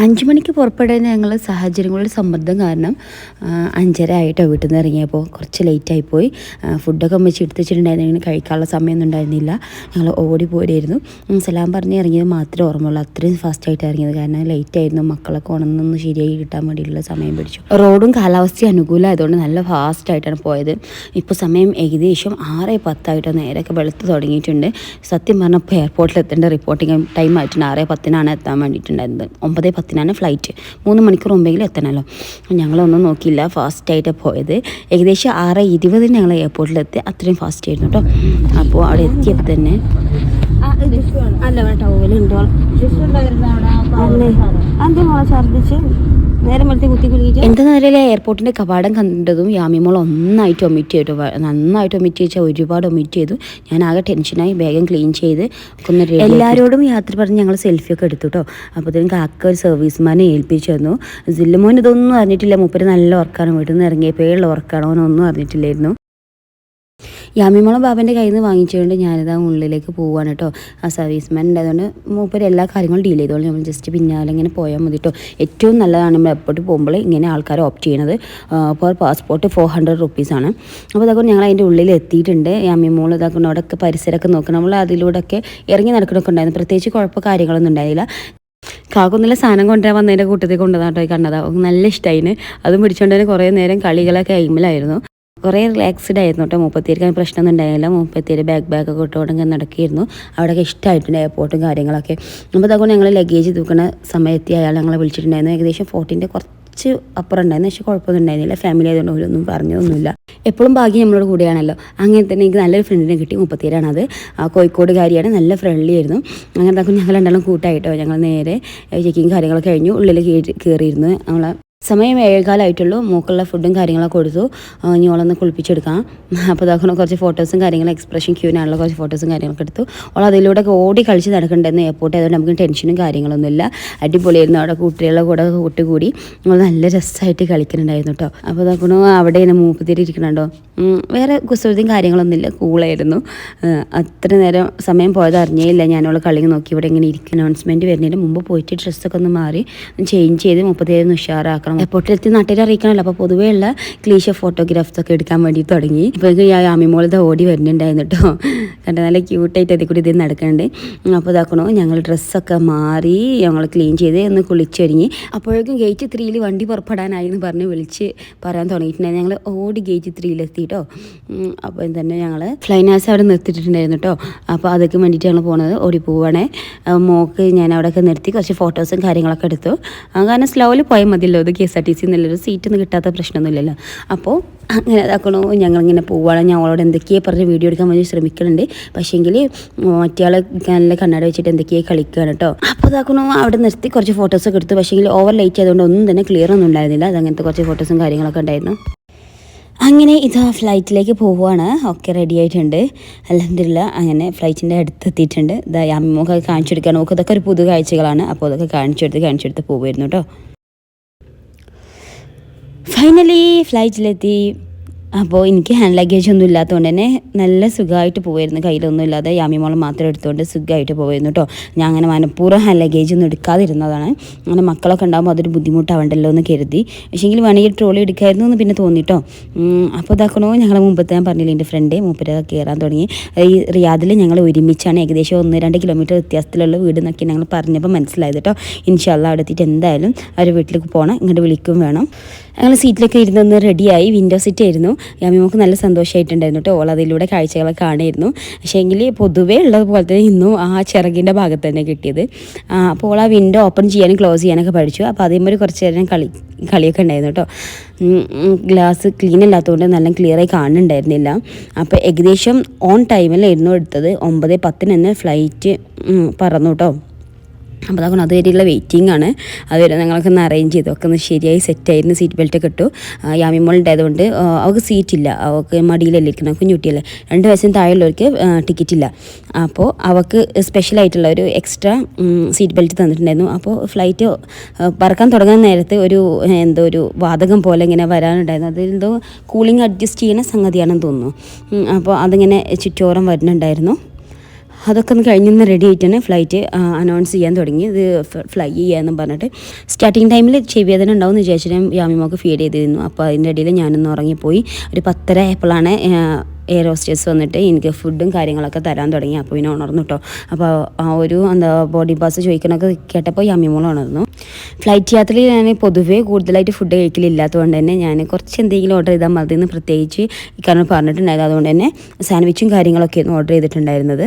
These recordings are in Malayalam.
അഞ്ച് മണിക്ക് പുറപ്പെടാൻ ഞങ്ങൾ സാഹചര്യങ്ങളുടെ സമ്മർദ്ദം കാരണം അഞ്ചര ആയിട്ടോ വീട്ടിൽ നിന്ന് ഇറങ്ങിയപ്പോൾ കുറച്ച് ലേറ്റായിപ്പോയി ഫുഡൊക്കെ വെച്ച് എടുത്ത് കഴിക്കാനുള്ള സമയമൊന്നും ഉണ്ടായിരുന്നില്ല. ഞങ്ങൾ ഓടി പോരായിരുന്നു സലാം പറഞ്ഞ് ഇറങ്ങിയത് മാത്രമേ ഓർമ്മയുള്ളൂ. അത്രയും ഫാസ്റ്റായിട്ട് ഇറങ്ങിയത്. കാരണം ലേറ്റ് ആയിരുന്നു. മക്കളൊക്കെ ഉണർന്നൊന്ന് ശരിയായി കിട്ടാൻ വേണ്ടിയിട്ടുള്ള സമയം പിടിച്ചു. റോഡും കാലാവസ്ഥയും അനുകൂലമായതുകൊണ്ട് നല്ല ഫാസ്റ്റായിട്ടാണ് പോയത്. ഇപ്പോൾ സമയം ഏകദേശം ആറ് പത്തായിട്ടോ നേരൊക്കെ വെളുത്ത് തുടങ്ങിയിട്ടുണ്ട്. സത്യം പറഞ്ഞപ്പോൾ എയർപോർട്ടിൽ എത്തേണ്ട റിപ്പോർട്ടിങ് ടൈം ആയിട്ടുണ്ട്. ആറ് പത്തിനാണ് എത്താൻ വേണ്ടിയിട്ടുണ്ടായിരുന്നത്. ഒമ്പത് പത്തിനാണ് ഫ്ലൈറ്റ് മൂന്ന് മണിക്കൂർ മുമ്പെങ്കിലും എത്തണമല്ലോ ഞങ്ങളൊന്നും നോക്കിയില്ല. ഫാസ്റ്റായിട്ട് പോയത്. ഏകദേശം ആറ് ഇരുപതിന് ഞങ്ങൾ എയർപോർട്ടിലെത്തി അത്രയും ഫാസ്റ്റ് ആയിരുന്നു കേട്ടോ അപ്പോൾ അവിടെ എത്തിയപ്പോൾ തന്നെ അല്ല ടവലുണ്ടോ അല്ലേ അതെ. മോളെ ഛർദിച്ച് നേരെ വെളുത്തി കുത്തി എന്താ അറിയില്ല എയർപോർട്ടിന്റെ കവാടം കണ്ടതും യാമിമോൾ ഒന്നായിട്ട് ഒമിറ്റ് ചെയ്തു. നന്നായിട്ട് ഒമിറ്റ് ചെയ്ത. ഒരുപാട് ഒമിറ്റ് ചെയ്തു. ഞാൻ ആകെ ടെൻഷനായി വേഗം ക്ലീൻ ചെയ്ത് ഒന്ന് എല്ലാവരോടും യാത്ര പറഞ്ഞ് ഞങ്ങൾ സെൽഫി ഒക്കെ എടുത്തു കേട്ടോ അപ്പോഴത്തേനും കാക്ക ഒരു സർവീസ്മാനെ ഏൽപ്പിച്ചു തന്നു. ജില്ലമോൻ ഇതൊന്നും അറിഞ്ഞിട്ടില്ല. മുപ്പര് നല്ല ഉറക്കാണ് വീട്ടിൽ നിന്ന് ഇറങ്ങിയപ്പോഴുള്ള ഉറക്കാണോ എന്നൊന്നും അറിഞ്ഞിട്ടില്ലായിരുന്നു. യാമിമോളം ബാബന്റെ കയ്യിൽ നിന്ന് വാങ്ങിച്ചുകൊണ്ട് ഞാനിതാ ഉള്ളിലേക്ക് പോവുകയാണ് കേട്ടോ. ആ സർവീസ് മാൻ ഉണ്ടായതുകൊണ്ട് മൂപ്പര് എല്ലാ കാര്യങ്ങളും ഡീൽ ചെയ്തോളും. നമ്മൾ ജസ്റ്റ് പിന്നാലെ ഇങ്ങനെ പോയാൽ മതി കേട്ടോ. ഏറ്റവും നല്ലതാണ് നമ്മൾ എപ്പോഴും പോകുമ്പോൾ ഇങ്ങനെ ആൾക്കാർ ഓപ്റ്റ് ചെയ്യണത്. പെർ പാസ്പോർട്ട് ഫോർ ഹൺഡ്രഡ് റുപ്പീസാണ് അപ്പോൾ അതൊക്കെ ഞങ്ങൾ അതിന്റെ ഉള്ളിൽ എത്തിയിട്ടുണ്ട്. യാമിമോൾ ഇതാക്കുന്ന അവിടെയൊക്കെ പരിസരമൊക്കെ നോക്കണം നമ്മൾ അതിലൂടെയൊക്കെ ഇറങ്ങി നടക്കണമൊക്കെ ഉണ്ടായിരുന്നു. പ്രത്യേകിച്ച് കുഴപ്പ കാര്യങ്ങളൊന്നും ഉണ്ടായില്ല. കാക്കൊന്നില്ല സാധനം കൊണ്ടുവരാൻ വന്നതിന്റെ കൂട്ടത്തിൽ കൊണ്ടുവന്നാട്ടോ കണ്ടതാ നല്ല ഇഷ്ടമായിന് അതും പിടിച്ചുകൊണ്ട് കുറേ നേരം കളികളൊക്കെ അയിമിലായിരുന്നു കുറേ റിലാക്സ്ഡ് ആയിരുന്നു കേട്ടോ. മുപ്പത്തിയേർക്ക് പ്രശ്നമൊന്നും ഉണ്ടായില്ല മുപ്പത്തിയേര് ബാഗ് ബാഗൊക്കെ ഇട്ടുകൊണ്ട് നടക്കിയിരുന്നു അവിടെയൊക്കെ ഇഷ്ടമായിട്ടുണ്ട് എയർപോർട്ടും കാര്യങ്ങളൊക്കെ. അപ്പോൾ അതുകൊണ്ട് ഞങ്ങൾ ലഗേജ് തൂക്കുന്ന സമയത്ത് അയാൾ ഞങ്ങളെ വിളിച്ചിട്ടുണ്ടായിരുന്നു. ഏകദേശം ഫോർട്ടീന്റെ കുറച്ച് അപ്പുറം ഉണ്ടായിരുന്നു. പക്ഷേ കുഴപ്പമൊന്നും ഉണ്ടായിരുന്നില്ല. ഫാമിലി ആയതുകൊണ്ട് അവരൊന്നും പറഞ്ഞതൊന്നുമില്ല. എപ്പോഴും ഭാഗ്യം നമ്മളോട് കൂടെയാണല്ലോ. അങ്ങനെ തന്നെ എനിക്ക് നല്ലൊരു ഫ്രണ്ടിനെ കിട്ടി. മുപ്പത്തിയേരാണ് അത്. കോഴിക്കോടുകാരിയാണ് നല്ല ഫ്രണ്ട്ലി ആയിരുന്നു. അങ്ങനെ എന്താക്കും ഞങ്ങൾ രണ്ടാളും കൂട്ടായിട്ടോ ഞങ്ങൾ നേരെ ചെക്കിങ് കാര്യങ്ങളൊക്കെ കഴിഞ്ഞു. ഉള്ളിൽ കയറി കയറിയിരുന്നു നമ്മളെ സമയം ഏഴേകാലായിട്ടുള്ളൂ. മൂക്കുള്ള ഫുഡും കാര്യങ്ങളൊക്കെ കൊടുത്തു. ഇനി ഓളൊന്ന് കുളിപ്പിച്ചെടുക്കാം. അപ്പോൾ അതൊക്കെ കുറച്ച് ഫോട്ടോസും കാര്യങ്ങളും എക്സ്പ്രഷൻ ക്യൂവിനാണല്ലോ കുറച്ച് ഫോട്ടോസും കാര്യങ്ങളൊക്കെ എടുത്തു. ഓൾ അതിലൂടെ ഓടി കളിച്ച് നടക്കണ്ടായിരുന്നു എയർപോർട്ട് ആയതുകൊണ്ട് നമുക്ക് ടെൻഷനും കാര്യങ്ങളൊന്നുമില്ല അടിപൊളിയായിരുന്നു. അവിടെ കുട്ടികളുടെ കൂടെ കൂട്ടുകൂടി. നമ്മൾ നല്ല രസമായിട്ട് കളിക്കുന്നുണ്ടായിരുന്നു കേട്ടോ അപ്പോൾ അതൊക്കെ അവിടെ ഇങ്ങനെ മൂപ്പത്തിരി ഇരിക്കണുണ്ടോ? വേറെ കുസൃതിയും കാര്യങ്ങളൊന്നുമില്ല കൂളായിരുന്നു അത്ര നേരം സമയം പോയത് അറിഞ്ഞേ ഇല്ല ഞാനോളെ കളി നോക്കി ഇവിടെ ഇങ്ങനെ ഇരിക്കും അനൗൺസ്മെന്റ് വരുന്നതിന് മുമ്പ് പോയിട്ട് ഡ്രസ്സൊക്കെ ഒന്ന് മാറി ചേഞ്ച് ചെയ്ത് മുപ്പത്തേഴ് ഉഷാറാക്കണം എയർപോർട്ടിലെത്തി നാട്ടിൽ അറിയിക്കണമല്ലോ. അപ്പോൾ പൊതുവേ ഉള്ള ക്ലീഷ ഫോട്ടോഗ്രാഫ്സ് ഒക്കെ എടുക്കാൻ വേണ്ടി തുടങ്ങി. ഇപ്പോൾ ആമിമോളിത് ഓടി വരുന്നുണ്ടായിരുന്നു കേട്ടോ. കണ്ട നല്ല ക്യൂട്ടായിട്ട് അതിൽ കൂടി ഇത് നടക്കുന്നുണ്ട്. അപ്പോൾ ഇതാക്കണോ ഞങ്ങൾ ഡ്രസ്സൊക്കെ മാറി ഞങ്ങൾ ക്ലീൻ ചെയ്ത് ഒന്ന് കുളിച്ചൊരുങ്ങി. അപ്പോഴേക്കും ഗേറ്റ് ത്രീയിൽ വണ്ടി പുറപ്പെടാനായി എന്ന് പറഞ്ഞ് വിളിച്ച് പറയാൻ തുടങ്ങിയിട്ടുണ്ടായിരുന്നു ഞങ്ങൾ ഓടി ഗേറ്റ് ത്രീയിലെത്തി കേട്ടോ. അപ്പോൾ തന്നെ ഞങ്ങൾ ഫ്ലൈനാസ് അവിടെ നിർത്തിയിട്ടുണ്ടായിരുന്നു കേട്ടോ. അപ്പോൾ അതൊക്കെ വേണ്ടിയിട്ട് ഞങ്ങൾ പോണത് ഓടി പോവാണേ. മോക്ക് ഞാൻ അവിടെയൊക്കെ നിർത്തി കുറച്ച് ഫോട്ടോസും കാര്യങ്ങളൊക്കെ എടുത്തു. കാരണം സ്ലോയിൽ പോയാൽ മതിയല്ലോ. ഇത് K S R T C നല്ലൊരു സീറ്റൊന്നും കിട്ടാത്ത പ്രശ്നമൊന്നുമില്ലല്ലോ. അപ്പോൾ അങ്ങനെ ഇതാക്കണോ. ഞങ്ങളിങ്ങനെ പോവുകയാണ് ഞാൻ അവളോട് എന്തൊക്കെയാണ് പറഞ്ഞ് വീഡിയോ എടുക്കാൻ വേണ്ടി ശ്രമിക്കുന്നുണ്ട് പക്ഷേങ്കിൽ മറ്റേ നല്ല കണ്ണാടി വെച്ചിട്ട് എന്തൊക്കെയാണ് കളിക്കുകയാണ് കേട്ടോ അപ്പോൾ ഇതാക്കണോ. അവിടെ നിർത്തി കുറച്ച് ഫോട്ടോസൊക്കെ എടുത്തു. പക്ഷേങ്കിൽ ഓവർ ലൈറ്റ് ആയതുകൊണ്ട് ഒന്നും തന്നെ ക്ലിയർ ഒന്നും ഉണ്ടായിരുന്നില്ല. അതങ്ങനത്തെ കുറച്ച് ഫോട്ടോസും കാര്യങ്ങളൊക്കെ ഉണ്ടായിരുന്നു. അങ്ങനെ ഇതാ ഫ്ലൈറ്റിലേക്ക് പോവുകയാണ് ഒക്കെ റെഡി ആയിട്ടുണ്ട്. അലഹമില്ല അങ്ങനെ ഫ്ലൈറ്റിന്റെ അടുത്തെത്തിയിട്ടുണ്ട്. ഇതാ അമ്മൊക്കെ കാണിച്ചെടുക്കാൻ നോക്കുക ഇതൊക്കെ ഒരു പുതു കാഴ്ചകളാണ്. അപ്പോൾ അതൊക്കെ കാണിച്ചെടുത്ത് കാണിച്ചെടുത്ത് പോകുമായിരുന്നു കേട്ടോ ഫൈനലി ഫ്ലൈറ്റിലെത്തി അപ്പോൾ എനിക്ക് ഹാൻഡ് ലഗേജ് ഒന്നും ഇല്ലാത്തതുകൊണ്ട് തന്നെ നല്ല സുഖമായിട്ട് പോകുമായിരുന്നു കയ്യിലൊന്നും ഇല്ലാതെ യാമിമോളം മാത്രം എടുത്തുകൊണ്ട് സുഖമായിട്ട് പോകുമായിരുന്നു കേട്ടോ ഞാൻ അങ്ങനെ മനഃപൂർവം ഹാൻഡ് ലഗേജ് ഒന്നും എടുക്കാതിരുന്നതാണ്. അങ്ങനെ മക്കളൊക്കെ ഉണ്ടാകുമ്പോൾ അതൊരു ബുദ്ധിമുട്ടാവണ്ടല്ലോ എന്ന് കരുതി. പക്ഷേങ്കിൽ വേണമെങ്കിൽ ട്രോളി എടുക്കായിരുന്നു എന്ന് പിന്നെ തോന്നിട്ടോ അപ്പോൾ ഇതാക്കണോ? ഞങ്ങൾ മുമ്പത്തെ ഞാൻ പറഞ്ഞില്ല എന്റെ ഫ്രണ്ട് മൂപ്പര കയറാൻ തുടങ്ങി. ഈ റിയാദിൽ ഞങ്ങൾ ഒരുമിച്ചാണ് ഏകദേശം ഒന്ന് രണ്ട് കിലോമീറ്റർ വ്യത്യാസത്തിലുള്ള വീട് എന്നൊക്കെ ഞങ്ങൾ പറഞ്ഞപ്പോൾ മനസ്സിലായത് കേട്ടോ ഇൻഷാല്ല അവിടെ എത്തിയിട്ട് എന്തായാലും അവർ വീട്ടിലേക്ക് പോകണം ഇങ്ങോട്ട് വിളിക്കും വേണം. ഞങ്ങൾ സീറ്റിലൊക്കെ ഇരുന്നൊന്ന് റെഡിയായി വിൻഡോ സീറ്റ് ആയിരുന്നു. യാമിമോക്ക് നല്ല സന്തോഷമായിട്ടുണ്ടായിരുന്നു കേട്ടോ. ഓൾ അതിലൂടെ കാഴ്ചകളൊക്കെ കാണായിരുന്നു. പക്ഷേ എങ്കിൽ പൊതുവേ ഉള്ളതുപോലെ തന്നെ ഇന്നും ആ ചിറകിന്റെ ഭാഗത്ത് തന്നെ കിട്ടിയത്. അപ്പോൾ ഓൾ ആ വിൻഡോ ഓപ്പൺ ചെയ്യാനും ക്ലോസ് ചെയ്യാനൊക്കെ പഠിച്ചു. അപ്പോൾ അതേമാതിരി കുറച്ച് നേരം കളി കളിയൊക്കെ ഉണ്ടായിരുന്നു കേട്ടോ. ഗ്ലാസ് ക്ലീൻ അല്ലാത്തതുകൊണ്ട് നല്ല ക്ലിയറായി കാണുന്നുണ്ടായിരുന്നില്ല. അപ്പോൾ ഏകദേശം ഓൺ ടൈമിലായിരുന്നു എടുത്തത്. ഒമ്പത് പത്തിന് തന്നെ ഫ്ലൈറ്റ് പറന്നു കേട്ടോ. അപ്പോൾ അതൊക്കെ അതുവരെയുള്ള വെയിറ്റിംഗ് ആണ്. അതുവരെ ഞങ്ങളൊക്കെ ഒന്ന് അറേഞ്ച് ചെയ്തു ഒക്കെ ഒന്ന് ശരിയായി സെറ്റായിരുന്നു സീറ്റ് ബെൽറ്റ് ഒക്കെ ഇട്ടു. യാമിമോൾ ഉണ്ടായതുകൊണ്ട് ആ, സീറ്റ് ഇല്ല. അവൾക്ക് മടിയിലല്ലേ ഇരിക്കണം? കുഞ്ഞുട്ടിയല്ലേ രണ്ട് വയസ്സിന് താഴെയുള്ളവർക്ക് ടിക്കറ്റ് ഇല്ല. അപ്പോൾ അവൾക്ക് സ്പെഷ്യലായിട്ടുള്ള ഒരു എക്സ്ട്രാ സീറ്റ് ബെൽറ്റ് തന്നിട്ടുണ്ടായിരുന്നു. അപ്പോൾ ഫ്ലൈറ്റ് പറക്കാൻ തുടങ്ങുന്ന നേരത്ത് ഒരു എന്തോ ഒരു വാതകം പോലെ ഇങ്ങനെ വരാനുണ്ടായിരുന്നു. അതെന്തോ കൂളിംഗ് അഡ്ജസ്റ്റ് ചെയ്യുന്ന സംഗതിയാണെന്ന് തോന്നുന്നു. അപ്പോൾ അതിങ്ങനെ ചുറ്റോറം വരുന്നുണ്ടായിരുന്നു. അതൊക്കെ ഒന്ന് കഴിഞ്ഞൊന്ന് റെഡി ആയിട്ടാണ് ഫ്ലൈറ്റ് അനൗൺസ് ചെയ്യാൻ തുടങ്ങി. ഇത് ഫ്ലൈ ചെയ്യാമെന്നും പറഞ്ഞിട്ട്. സ്റ്റാർട്ടിങ് ടൈമിൽ ചെവിവേദന ഉണ്ടാവും എന്ന് വിചാരിച്ചിട്ട് ഞാൻ യാമിമോക്ക് ഫീഡ് ചെയ്തിരുന്നു. അപ്പോൾ അതിന്റെ ഇടയിൽ ഞാനൊന്ന് ഉറങ്ങിപ്പോയി. ഒരു പത്തര ആയപ്പോഴാണ് എയർ ഹോസ്റ്റേഴ്സ് വന്നിട്ട് എനിക്ക് ഫുഡും കാര്യങ്ങളൊക്കെ തരാൻ തുടങ്ങി. അപ്പോൾ പിന്നെ ഉണർന്നു കേട്ടോ അപ്പോൾ ആ ഒരു എന്താ ബോഡി പാസ് ചോദിക്കണൊക്കെ കേട്ടപ്പോൾ യമ്മിമോൾ ഉണർന്നു. ഫ്ലൈറ്റ് യാത്രയിൽ ഞാൻ പൊതുവേ കൂടുതലായിട്ട് ഫുഡ് കഴിക്കലില്ലാത്തതുകൊണ്ട് തന്നെ ഞാൻ കുറച്ച് എന്തെങ്കിലും ഓർഡർ ചെയ്താൽ മതി എന്ന് പ്രത്യേകിച്ച് ഇക്കാരണം പറഞ്ഞിട്ടുണ്ടായിരുന്നു. അതുകൊണ്ട് തന്നെ സാൻഡ്വിച്ചും കാര്യങ്ങളൊക്കെ ഓർഡർ ചെയ്തിട്ടുണ്ടായിരുന്നത്.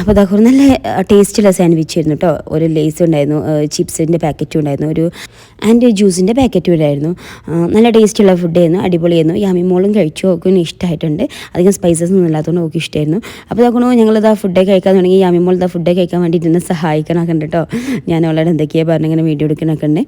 അപ്പോൾ ദഹൂർ നല്ല ടേസ്റ്റുള്ള സാൻഡ്വിച്ച് ആയിരുന്നു കേട്ടോ ഒരു ലേസ് ഉണ്ടായിരുന്നു ചിപ്സിന്റെ പാക്കറ്റും ഉണ്ടായിരുന്നു ഒരു ആൻഡ് ജ്യൂസിന്റെ പാക്കറ്റും ഉണ്ടായിരുന്നു. ആ, നല്ല ടേസ്റ്റുള്ള ഫുഡായിരുന്നു അടിപൊളിയായിരുന്നു. യാമി മോളും കഴിച്ചു ഒക്കെ ഇഷ്ടമായിട്ടുണ്ട് അധികം സ്പൈസസ് ഒന്നും ഇല്ലാത്തതുകൊണ്ട് ഓക്കെ ഇഷ്ടമായിരുന്നു അപ്പോൾ അതൊക്കെ ഞങ്ങളിതാ ഫുഡ് കഴിക്കാൻ തുടങ്ങി. യാമി മോൾ ഇതാ ഫുഡ് കഴിക്കാൻ വേണ്ടിയിട്ട് എന്നെ സഹായിക്കണമൊക്കെ ഉണ്ട് കേട്ടോ ഞാൻ അവളോട് എന്തൊക്കെയാണ് പറഞ്ഞ് ഇങ്ങനെ വീഡിയോ എടുക്കണമൊക്കെ ഉണ്ട്.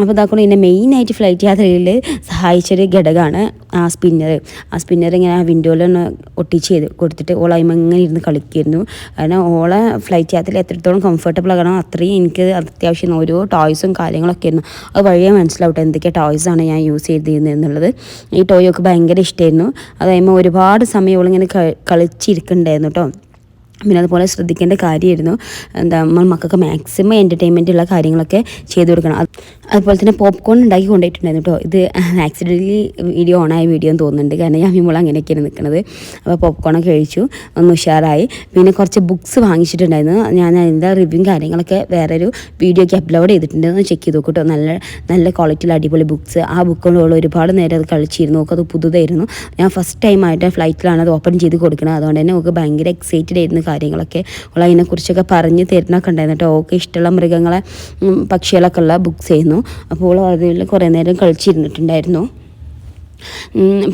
അപ്പോൾ ഇതാക്കണം എന്നെ മെയിനായിട്ട് ഫ്ലൈറ്റ് യാത്രയിൽ സഹായിച്ചൊരു ഘടകമാണ് ആ സ്പിന്നർ ആ സ്പിന്നർ ഇങ്ങനെ ആ വിൻഡോയിൽ ഒന്ന് ഒട്ടിച്ച് ചെയ്ത് കൊടുത്തിട്ട് ഓളായ്മ ഇങ്ങനെ ഇരുന്ന് കളിക്കുമായിരുന്നു കാരണം ഓളെ ഫ്ലൈറ്റ് യാത്രയിൽ എത്രത്തോളം കംഫർട്ടബിൾ ആകണം അത്രയും എനിക്ക് അത്യാവശ്യം ഓരോ ടോയ്സും കാര്യങ്ങളൊക്കെ ആയിരുന്നു. അത് വഴിയേ മനസ്സിലാവട്ടെ എന്തൊക്കെ ടോയ്സാണ് ഞാൻ യൂസ് ചെയ്തിരുന്നത് എന്നുള്ളത്. ഈ ഒക്കെ ഭയങ്കര ഇഷ്ടമായിരുന്നു അത് കഴിയുമ്പോൾ ഒരുപാട് സമയം ഓളിങ്ങനെ കളിച്ചിരിക്കുന്നുണ്ടായിരുന്നു കേട്ടോ പിന്നെ അതുപോലെ ശ്രദ്ധിക്കേണ്ട കാര്യമായിരുന്നു. എന്താ നമ്മൾ മക്കൾക്ക് മാക്സിമം എന്റർടൈൻമെന്റ് ഉള്ള കാര്യങ്ങളൊക്കെ ചെയ്തു കൊടുക്കണം. അതുപോലെ തന്നെ പോപ്കോൺ ഉണ്ടാക്കി കൊണ്ടുപോയിട്ടുണ്ടായിരുന്നു കേട്ടോ. ഇത് ആക്സിഡന്റലി വീഡിയോ ഓണായ വീഡിയോ എന്ന് തോന്നുന്നുണ്ട്. കാരണം ഞാൻ വിമോൾ അങ്ങനെയൊക്കെയാണ് നിൽക്കുന്നത്. അപ്പോൾ പോപ്കോണൊക്കെ കഴിച്ചു. ഒന്ന് ഉഷാറായി. പിന്നെ കുറച്ച് ബുക്സ് വാങ്ങിച്ചിട്ടുണ്ടായിരുന്നു. ഞാൻ അതിന്റെ റിവ്യൂ കാര്യങ്ങളൊക്കെ വേറൊരു വീഡിയോ ഒക്കെ അപ്ലോഡ് ചെയ്തിട്ടുണ്ട്. ഒന്ന് ചെക്ക് ചെയ്ത് നോക്കട്ടോ നല്ല നല്ല ക്വാളിറ്റിയിൽ അടിപൊളി ബുക്ക്സ് ആ ബുക്കുകളുള്ള ഒരുപാട് നേരം അത് കളിച്ചിരുന്നു. നോക്ക് അത് പുതുതായിരുന്നു. ഞാൻ ഫസ്റ്റ് ടൈം ആയിട്ട് ഫ്ലൈറ്റിലാണ് അത് ഓപ്പൺ ചെയ്ത് കൊടുക്കുന്നത്. അതുകൊണ്ട് തന്നെ നമുക്ക് ഭയങ്കര എക്സൈറ്റഡ് ആയിരുന്നു കാര്യങ്ങളൊക്കെ അവൾ അതിനെക്കുറിച്ചൊക്കെ പറഞ്ഞ് തരുന്നൊക്കെ ഉണ്ടായിരുന്നു കേട്ടോ. ഓക്കെ ഇഷ്ടമുള്ള മൃഗങ്ങളെ പക്ഷികളൊക്കെ ഉള്ള ബുക്സ് ആയിരുന്നു. അപ്പോൾ അതിൽ കുറേ നേരം കളിച്ചിരുന്നിട്ടുണ്ടായിരുന്നു.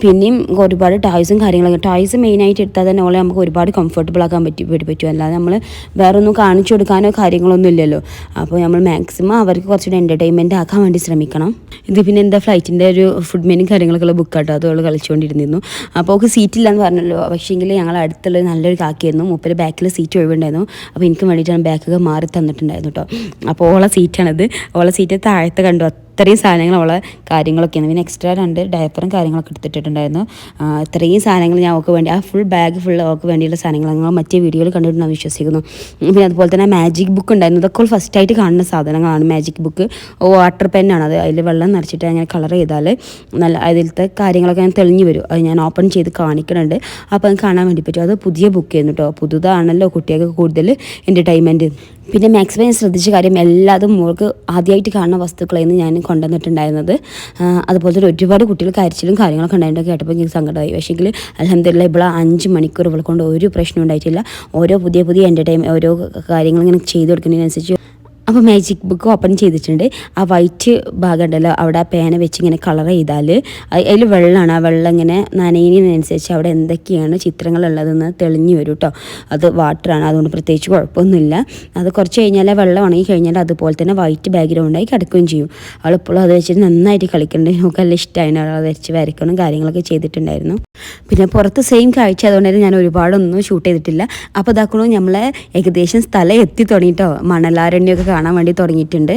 പിന്നെയും ഒരുപാട് ടോയ്സും കാര്യങ്ങളൊക്കെ. ടോയ്സ് മെയിനായിട്ട് എടുത്താൽ തന്നെ ഓളെ നമുക്ക് ഒരുപാട് കംഫർട്ടബിൾ ആക്കാൻ പറ്റി പറ്റും. അല്ലാതെ നമ്മൾ വേറെ ഒന്നും കാണിച്ചു കൊടുക്കാനോ കാര്യങ്ങളൊന്നും ഇല്ലല്ലോ. അപ്പോൾ നമ്മൾ മാക്സിമം അവർക്ക് കുറച്ചുകൂടി എന്റർടൈൻമെന്റ് ആക്കാൻ വേണ്ടി ശ്രമിക്കണം. ഇത് പിന്നെ എന്താ ഫ്ലൈറ്റിന്റെ ഒരു ഫുഡ് മെനു കാര്യങ്ങളൊക്കെ ഉള്ള ബുക്കാട്ടോ അത് അവൾ കളിച്ചുകൊണ്ടിരുന്നിരുന്നു അപ്പോൾ അവൾക്ക് സീറ്റില്ലാന്ന് പറഞ്ഞല്ലോ. പക്ഷേങ്കിൽ ഞങ്ങൾ അടുത്തുള്ള നല്ലൊരു കാക്കിയായിരുന്നു. മൂപ്പര് ബാക്കിൽ സീറ്റ് ഒഴിവുണ്ടായിരുന്നു. അപ്പോൾ എനിക്ക് വേണ്ടിയിട്ടാണ് ബാക്കൊക്കെ മാറി തന്നിട്ടുണ്ടായിരുന്നു കേട്ടോ അപ്പോൾ ഓളെ സീറ്റാണിത് ഓളെ സീറ്റ് താഴത്തെ കണ്ടു. ഇത്രയും സാധനങ്ങൾ അവളെ കാര്യങ്ങളൊക്കെയാണ്. പിന്നെ എക്സ്ട്രാ രണ്ട് ഡയപ്പറും കാര്യങ്ങളൊക്കെ എടുത്തിട്ടുണ്ടായിരുന്നു ആ, ഇത്രയും സാധനങ്ങൾ ഞാൻ അവൾക്ക് വേണ്ടി ആ ഫുൾ ബാഗ് ഫുൾ അവൾക്ക് വേണ്ടിയുള്ള സാധനങ്ങൾ നിങ്ങൾ മറ്റേ വീഡിയോയിൽ കണ്ടിട്ടുണ്ടെന്ന് വിശ്വസിക്കുന്നു. ഉം, പിന്നെ അതുപോലെ തന്നെ മാജിക് ബുക്ക് ഉണ്ടായിരുന്നു. ഇതൊക്കെ അവൾ ഫസ്റ്റ് ആയിട്ട് കാണുന്ന സാധനങ്ങളാണ് മാജിക് ബുക്ക് വാട്ടർ പെന്നാണ് അത് അതിൽ വെള്ളം നിറച്ചിട്ട് അങ്ങനെ കളർ ചെയ്താൽ നല്ല അതിലത്തെ കാര്യങ്ങളൊക്കെ ഞാൻ തെളിഞ്ഞു വരും. അത് ഞാൻ ഓപ്പൺ ചെയ്ത് കാണിക്കുന്നുണ്ട്. അപ്പോൾ അത് കാണാൻ വേണ്ടി പറ്റും. അത് പുതിയ ബുക്ക് ആയിരുന്നു കേട്ടോ പുതുതാണല്ലോ കുട്ടികൾക്ക് കൂടുതൽ എന്റർടൈൻമെന്റ് പിന്നെ മാക്സിമം ഞാൻ ശ്രദ്ധിച്ച കാര്യം എല്ലാതും മോൾക്ക് ആദ്യമായിട്ട് കാണുന്ന വസ്തുക്കളായിരുന്നു ഞാൻ കൊണ്ടുവന്നിട്ടുണ്ടായിരുന്നത്. അതുപോലെ തന്നെ ഒരുപാട് കുട്ടികൾ കരച്ചിലും കാര്യങ്ങളൊക്കെ ഉണ്ടായിട്ട് കേട്ടപ്പോൾ എനിക്ക് സങ്കടമായി. പക്ഷേങ്കിൽ അലഹമില്ല ഇവിടെ അഞ്ച് മണിക്കൂർ ഇവളെ കൊണ്ട് ഒരു പ്രശ്നം ഉണ്ടായിട്ടില്ല. ഓരോ പുതിയ പുതിയ എന്റർടൈൻ ഓരോ കാര്യങ്ങൾ ഇങ്ങനെ ചെയ്ത് കൊടുക്കുന്നതിനനുസരിച്ച് അപ്പോൾ മാജിക് ബുക്ക് ഓപ്പൺ ചെയ്തിട്ടുണ്ട്. ആ വൈറ്റ് ഭാഗം ഉണ്ടല്ലോ അവിടെ ആ പേന വെച്ച് ഇങ്ങനെ കളർ ചെയ്താൽ അതിൽ വെള്ളമാണ് ആ വെള്ളം ഇങ്ങനെ നനയുന്നതിനനുസരിച്ച് അവിടെ എന്തൊക്കെയാണ് ചിത്രങ്ങളുള്ളതെന്ന് തെളിഞ്ഞു വരും കേട്ടോ അത് വാട്ടറാണ് അതുകൊണ്ട് പ്രത്യേകിച്ച് കുഴപ്പമൊന്നുമില്ല. അത് കുറച്ച് കഴിഞ്ഞാൽ വെള്ളം ഉണങ്ങി കഴിഞ്ഞാൽ അതുപോലെ തന്നെ വൈറ്റ് ബാക്ക്ഗ്രൗണ്ടായി കിടക്കുകയും ചെയ്യും. അവളിപ്പോഴും അത് വെച്ചിട്ട് നന്നായിട്ട് കളിക്കുന്നുണ്ട്. നമുക്ക് നല്ല ഇഷ്ടമായിരുന്നു അവൾ അത് വെച്ച് വരയ്ക്കണം കാര്യങ്ങളൊക്കെ ചെയ്തിട്ടുണ്ടായിരുന്നു. പിന്നെ പുറത്ത് സെയിം കാഴ്ച അതുകൊണ്ടായിരുന്നു ഞാൻ ഒരുപാടൊന്നും ഷൂട്ട് ചെയ്തിട്ടില്ല. അപ്പോൾ ഇതാക്കണോ നമ്മളെ ഏകദേശം സ്ഥലം എത്തി തുടങ്ങിയിട്ടോ മണലാരണ്യമൊക്കെ കാണാൻ വേണ്ടി തുടങ്ങിയിട്ടുണ്ട്.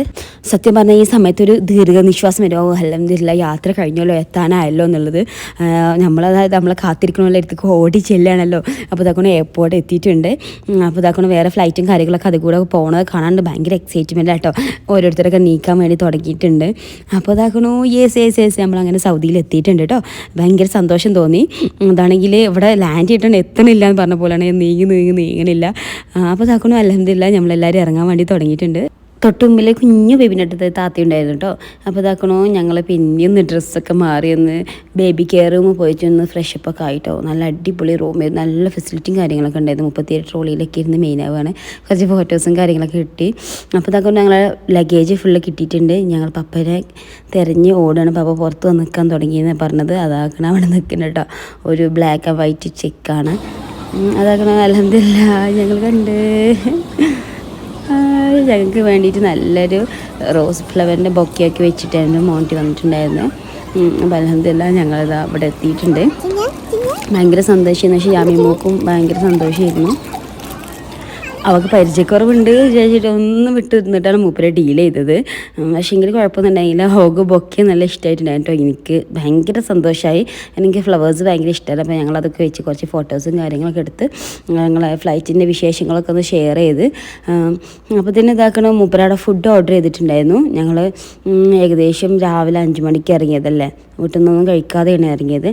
സത്യം പറഞ്ഞാൽ ഈ സമയത്ത് ഒരു ദീർഘനിശ്വാസം വരും. ഓ യാത്ര കഴിഞ്ഞല്ലോ എത്താനായല്ലോ എന്നുള്ളത്. നമ്മളതായത് നമ്മളെ കാത്തിരിക്കണമല്ലോ എടുത്തേക്ക് ഓടി ചെല്ലുകയാണല്ലോ. അപ്പോൾ ഇതാക്കണ എയർപോർട്ട് എത്തിയിട്ടുണ്ട്. അപ്പോൾ ഇതാക്കണ വേറെ ഫ്ലൈറ്റും കാര്യങ്ങളൊക്കെ അതുകൂടെ പോകണത് കാണാണ്ട് ഭയങ്കര എക്സൈറ്റ്മെന്റ് ആട്ടോ. ഓരോരുത്തരൊക്കെ നീക്കാൻ വേണ്ടി തുടങ്ങിയിട്ടുണ്ട്. അപ്പോൾ ഇതാക്കണു യെസ് യെസ് യേസ് നമ്മളങ്ങനെ സൗദിയിൽ എത്തിയിട്ടുണ്ട് കേട്ടോ ഭയങ്കര സന്തോഷം തോന്നി. അതാണെങ്കിൽ ഇവിടെ ലാൻഡ് ചെയ്തിട്ടുണ്ട് എത്തണില്ല എന്ന് പറഞ്ഞ പോലെയാണ്. നീങ്ങി നീങ്ങി നീങ്ങണില്ല. അപ്പോൾ ഇതാക്കണു അലഹമില്ല നമ്മളെല്ലാവരും ഇറങ്ങാൻ വേണ്ടി തുടങ്ങിയിട്ടുണ്ട്. തൊട്ടുമ്പിൽ കുഞ്ഞു ബേബിന്റെ അടുത്ത് താത്ത ഉണ്ടായിരുന്നു കേട്ടോ. അപ്പോൾ ഇതാക്കണോ ഞങ്ങൾ പിന്നെയൊന്ന് ഡ്രസ്സൊക്കെ മാറി ഒന്ന് ബേബി കെയർ റൂം പോയിട്ട് ഒന്ന് ഫ്രഷപ്പ് ഒക്കെ ആയിട്ടോ. നല്ല അടിപൊളി റൂമായിരുന്നു നല്ല ഫെസിലിറ്റിയും കാര്യങ്ങളൊക്കെ ഉണ്ടായിരുന്നു. മുപ്പത്തിയേഴ് ട്രോളിയിലൊക്കെ ഇരുന്ന് മെയിൻ ആവുകയാണ് കുറച്ച് ഫോട്ടോസും കാര്യങ്ങളൊക്കെ കിട്ടി. അപ്പോൾ ഇതാക്കൊണ്ട് ഞങ്ങൾ ലഗേജ് ഫുള്ള് കിട്ടിയിട്ടുണ്ട്. ഞങ്ങൾ പപ്പനെ തിരഞ്ഞ് ഓടുകയാണ് പപ്പ പുറത്ത് വന്ന് നിൽക്കാൻ തുടങ്ങിയെന്ന് പറഞ്ഞത്. അതാക്കണം അവിടെ നിൽക്കുന്നത് കേട്ടോ. ഒരു ബ്ലാക്ക് ആൻഡ് വൈറ്റ് ചെക്കാണ് അതാക്കണം അലഹമില്ല ഞങ്ങൾ കണ്ട്. ഞങ്ങൾക്ക് വേണ്ടിയിട്ട് നല്ലൊരു റോസ് ഫ്ലവറിന്റെ ബൊക്കെയൊക്കെ വെച്ചിട്ടായിരുന്നു മോണ്ടി വന്നിട്ടുണ്ടായിരുന്നത് അപ്പം അലഹമില്ല ഞങ്ങളിത് അവിടെ എത്തിയിട്ടുണ്ട്. ഭയങ്കര സന്തോഷമായിരുന്നു പക്ഷേ യാമിമോക്കും ഭയങ്കര സന്തോഷമായിരുന്നു അവൾക്ക് പരിചയക്കുറവുണ്ട് വിചാരിച്ചിട്ട് ഒന്ന് വിട്ടു നിന്നിട്ടാണ് മൂപ്പരെ ഡീൽ ചെയ്തത്. പക്ഷേ എങ്കിൽ കുഴപ്പമൊന്നുണ്ടായില്ല ഹോഗ് ബൊക്കെ നല്ല ഇഷ്ടമായിട്ടുണ്ടായിരുന്നു എനിക്ക്. ഭയങ്കര സന്തോഷമായി എനിക്ക് ഫ്ലവേഴ്സ് ഭയങ്കര ഇഷ്ടമാണ് അപ്പോൾ ഞങ്ങളതൊക്കെ വെച്ച് കുറച്ച് ഫോട്ടോസും കാര്യങ്ങളൊക്കെ എടുത്ത് ഞങ്ങൾ ഫ്ലൈറ്റിന്റെ വിശേഷങ്ങളൊക്കെ ഒന്ന് ഷെയർ ചെയ്ത്. അപ്പോൾ തന്നെ ഇതാക്കണ മൂപ്പരവിടെ ഫുഡ് ഓർഡർ ചെയ്തിട്ടുണ്ടായിരുന്നു. ഞങ്ങൾ ഏകദേശം രാവിലെ അഞ്ച് മണിക്ക് ഇറങ്ങിയതല്ലേ? വീട്ടിൽ നിന്നൊന്നും കഴിക്കാതെയാണ് ഇറങ്ങിയത്.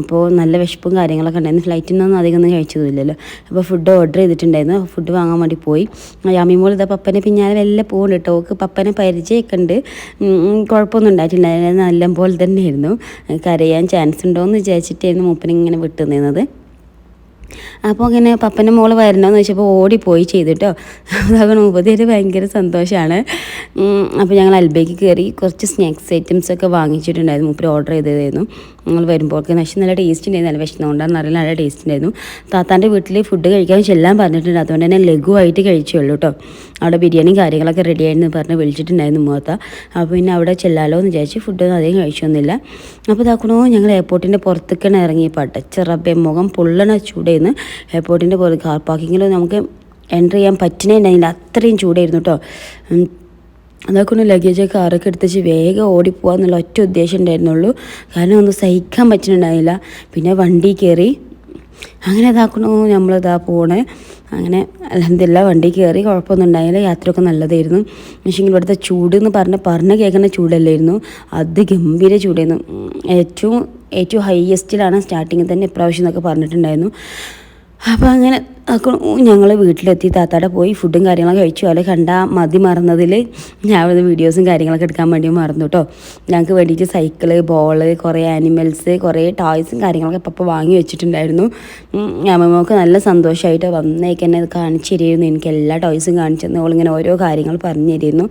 അപ്പോൾ നല്ല വിശപ്പും കാര്യങ്ങളൊക്കെ ഉണ്ടായിരുന്നു. ഫ്ലൈറ്റിൽ നിന്നൊന്നും അധികം ഒന്നും കഴിച്ചതില്ലല്ലോ അപ്പോൾ ഫുഡ് ഓർഡർ ചെയ്തിട്ടുണ്ടായിരുന്നു. ഫുഡ് വാങ്ങാൻ വേണ്ടി പോയി. യാമിമോൾ ഇതാ പപ്പനെ പിന്നാലെ വല്ല പോകുന്നുണ്ട് കേട്ടോ. ഓക്ക് പപ്പനെ പരിചയമൊക്കെ ഉണ്ട് കുഴപ്പമൊന്നും ഉണ്ടായിട്ടില്ല. നല്ല പോലെ തന്നെയായിരുന്നു. കരയാൻ ചാൻസ് ഉണ്ടോ എന്ന് വിചാരിച്ചിട്ടായിരുന്നു മൂപ്പനെ ഇങ്ങനെ വിട്ടു നിന്നത് അപ്പോൾ ഇങ്ങനെ പപ്പന്റെ മോൾ വരണമെന്ന് വെച്ചപ്പോൾ ഓടിപ്പോയി ചെയ്തിട്ടോ. അതാകണം ഉപതിയിൽ ഭയങ്കര സന്തോഷമാണ് അപ്പോൾ ഞങ്ങൾ അൽബേക്ക് കയറി കുറച്ച് സ്നാക്സ് ഐറ്റംസ് ഒക്കെ വാങ്ങിച്ചിട്ടുണ്ടായിരുന്നു. മൂപ്പര് ഓർഡർ ചെയ്തതായിരുന്നു. ഞങ്ങൾ വരുമ്പോൾ പക്ഷേ നല്ല ടേസ്റ്റ് ഉണ്ടായിരുന്നു നല്ല വിഷമമുണ്ടായിരുന്നു അറിയില്ല നല്ല ടേസ്റ്റ് ഉണ്ടായിരുന്നു. താത്താന്റെ വീട്ടിൽ ഫുഡ് കഴിക്കാൻ ചെല്ലാൻ പറഞ്ഞിട്ടുണ്ട്. അതുകൊണ്ട് തന്നെ ലഘുവായിട്ട് കഴിച്ചുള്ളൂ കേട്ടോ അവിടെ ബിരിയാണിയും കാര്യങ്ങളൊക്കെ റെഡി ആയിരുന്നു പറഞ്ഞ് വിളിച്ചിട്ടുണ്ടായിരുന്നു മുഖത്ത അപ്പോൾ പിന്നെ അവിടെ ചെല്ലാലോ എന്ന് വിചാരിച്ച് ഫുഡൊന്നും അധികം കഴിച്ചൊന്നുമില്ല. അപ്പോൾ ഇതാക്കണോ ഞങ്ങൾ എയർപോർട്ടിന്റെ പുറത്തേക്കാണ് ഇറങ്ങിയപ്പോൾ പടച്ച റബ്ബെ മുഖം പൊള്ളണ ചൂടായിരുന്നു എയർപോർട്ടിന്റെ പോലെ കാർ പാർക്കിങ്ങിൽ നമുക്ക് എന്റർ ചെയ്യാൻ പറ്റുന്നതിന്റെ അത്രയും ചൂടായിരുന്നു കേട്ടോ അതൊക്കെ ഒന്ന് ലഗേജ് കാറൊക്കെ എടുത്തിച്ച് വേഗം ഓടിപ്പോവാന്നുള്ള ഒറ്റ ഉദ്ദേശം ഉണ്ടായിരുന്നുള്ളൂ. കാരണം ഒന്നും സഹിക്കാൻ പറ്റുന്നുണ്ടായില്ല പിന്നെ വണ്ടി കയറി. അങ്ങനെ ഇതാക്കണു നമ്മളിതാ പോണേ. അങ്ങനെ അലഹമില്ല വണ്ടി കയറി കുഴപ്പമൊന്നും ഉണ്ടായില്ല യാത്രയൊക്കെ നല്ലതായിരുന്നു. പക്ഷേ ഇവിടുത്തെ ചൂട് എന്ന് പറഞ്ഞ പറഞ്ഞ കേൾക്കുന്ന ചൂടല്ലായിരുന്നു. അത് ഗംഭീര ചൂടായിരുന്നു. ഏറ്റവും ഏറ്റവും ഹയസ്റ്റിലാണ് സ്റ്റാർട്ടിങ്ങിൽ തന്നെ ഇപ്രാവശ്യം എന്നൊക്കെ പറഞ്ഞിട്ടുണ്ടായിരുന്നു. അപ്പോൾ അങ്ങനെ ഞങ്ങൾ വീട്ടിലെത്തി താത്താടെ പോയി ഫുഡും കാര്യങ്ങളൊക്കെ കഴിച്ചു. അവരെ കണ്ട മതി മറന്നതിൽ ഞാൻ അവിടെ വീഡിയോസും കാര്യങ്ങളൊക്കെ എടുക്കാൻ വേണ്ടി മറന്നു കേട്ടോ ഞങ്ങൾക്ക് വേണ്ടിയിട്ട് സൈക്കിൾ ബോൾ കുറേ ആനിമൽസ് കുറേ ടോയ്സും കാര്യങ്ങളൊക്കെ പപ്പ വാങ്ങി വെച്ചിട്ടുണ്ടായിരുന്നു. അമ്മമ്മക്ക് നല്ല സന്തോഷമായിട്ട് വന്നേക്ക് കാണിച്ചു തരുമായിരുന്നു എനിക്ക് എല്ലാ ടോയ്സും കാണിച്ചു തന്നു അവളിങ്ങനെ ഓരോ കാര്യങ്ങൾ പറഞ്ഞു തരുന്നു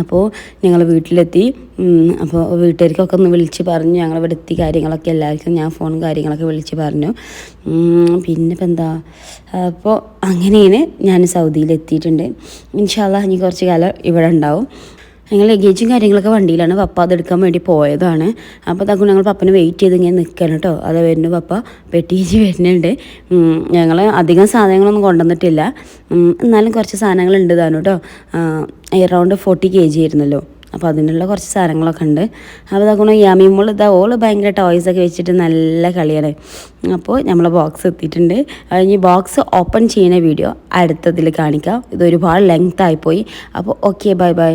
അപ്പോൾ ഞങ്ങൾ വീട്ടിലെത്തി. അപ്പോൾ വീട്ടുകാർക്കൊക്കെ ഒന്ന് വിളിച്ച് പറഞ്ഞു. ഞങ്ങൾ ഇവിടെ എത്തി കാര്യങ്ങളൊക്കെ. എല്ലാവർക്കും ഞാൻ ഫോണും കാര്യങ്ങളൊക്കെ വിളിച്ച് പറഞ്ഞു. പിന്നെ ഇപ്പം എന്താ? അപ്പോൾ അങ്ങനെയാണ് ഞാൻ സൗദിയിൽ എത്തിയിട്ടുണ്ട് ഇൻഷാല്ല ഇനി കുറച്ച് കാലം ഇവിടെ ഉണ്ടാവും. ഞങ്ങൾ ലഗേജും കാര്യങ്ങളൊക്കെ വണ്ടിയിലാണ് പപ്പ അതെടുക്കാൻ വേണ്ടി പോയതാണ്. അപ്പോൾ തക്കു ഞങ്ങൾ പപ്പനെ വെയിറ്റ് ചെയ്ത് ഇങ്ങനെ നിൽക്കണം കേട്ടോ അത് വരുന്നു പപ്പ. പെട്ടിച്ച് വരുന്നുണ്ട്. ഞങ്ങൾ അധികം സാധനങ്ങളൊന്നും കൊണ്ടുവന്നിട്ടില്ല. എന്നാലും കുറച്ച് സാധനങ്ങളുണ്ട് താനും കേട്ടോ എറൗണ്ട് ഫോർട്ടി കെ ജി ആയിരുന്നല്ലോ. അപ്പോൾ അതിനുള്ള കുറച്ച് സാധനങ്ങളൊക്കെ ഉണ്ട്. അപ്പോൾ ഇതാക്കണം യാമിമോൾ ഇതാ ഓൾ ഭയങ്കര ടോയ്സ് ഒക്കെ വെച്ചിട്ട് നല്ല കളിയാണ്. അപ്പോൾ നമ്മൾ ബോക്സ് എത്തിയിട്ടുണ്ട്. ഇനി ബോക്സ് ഓപ്പൺ ചെയ്യുന്ന വീഡിയോ അടുത്തതിൽ കാണിക്കാം. ഇത് ഒരുപാട് ലെങ്ത് അപ്പോൾ ഓക്കെ ബൈ ബൈ